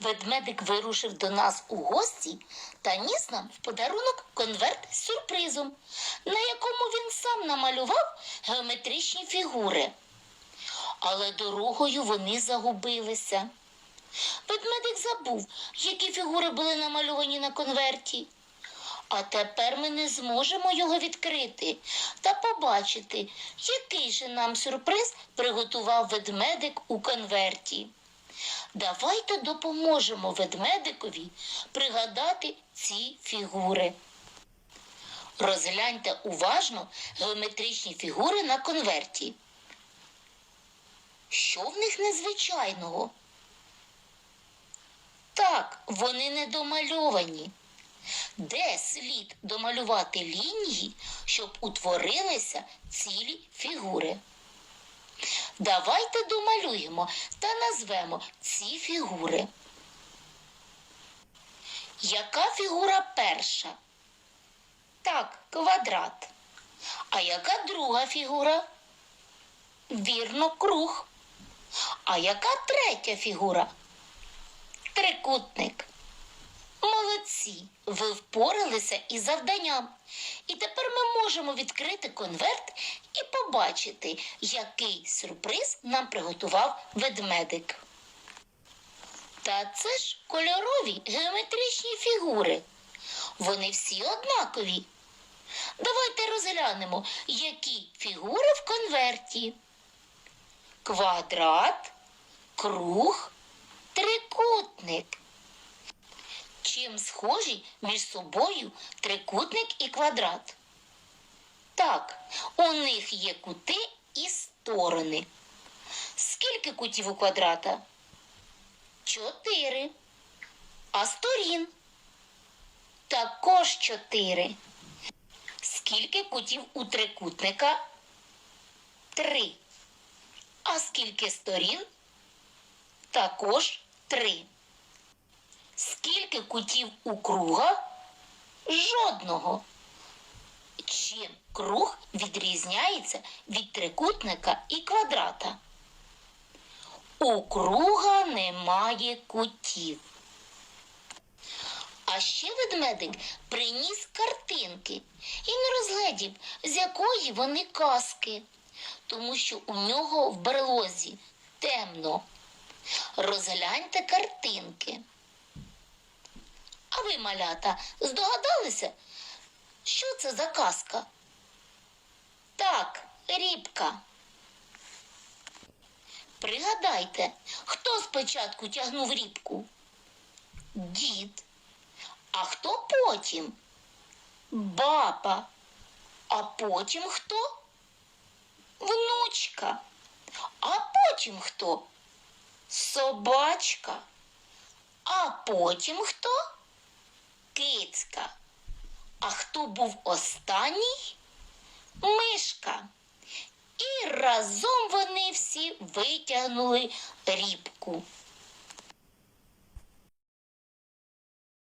Ведмедик вирушив до нас у гості та ніс нам в подарунок конверт з сюрпризом, на якому він сам намалював геометричні фігури. Але дорогою вони загубилися. Ведмедик забув, які фігури були намальовані на конверті. А тепер ми не зможемо його відкрити та побачити, який же нам сюрприз приготував ведмедик у конверті. Давайте допоможемо ведмедикові пригадати ці фігури. Розгляньте уважно геометричні фігури на конверті. Що в них незвичайного? Так, вони не домальовані. Де слід домалювати лінії, щоб утворилися цілі фігури? Давайте домалюємо та назвемо ці фігури. Яка фігура перша? Так, квадрат. А яка друга фігура? Вірно, круг. А яка третя фігура? Трикутник. Молодці, ви впоралися із завданням. І тепер ми можемо відкрити конверт і побачити, який сюрприз нам приготував ведмедик. Та це ж кольорові геометричні фігури. Вони всі однакові. Давайте розглянемо, які фігури в конверті. Квадрат, круг, трикутник. Чим схожі між собою трикутник і квадрат? Так, у них є кути і сторони. Скільки кутів у квадрата? Чотири. А сторін? Також чотири. Скільки кутів у трикутника? Три. А скільки сторін? Також три. Скільки кутів у круга? Жодного. Чим круг відрізняється від трикутника і квадрата? У круга немає кутів. А ще ведмедик приніс картинки і не розглядів, з якої вони казки, тому що у нього в берлозі темно. Розгляньте картинки. Ви, малята, здогадалися, що це за казка? Так, рібка. Пригадайте, хто спочатку тягнув рібку? Дід. А хто потім? Баба. А потім хто? Внучка. А потім хто? Собачка. А потім хто? Кицька. А хто був останній? Мишка. І разом вони всі витягнули рібку.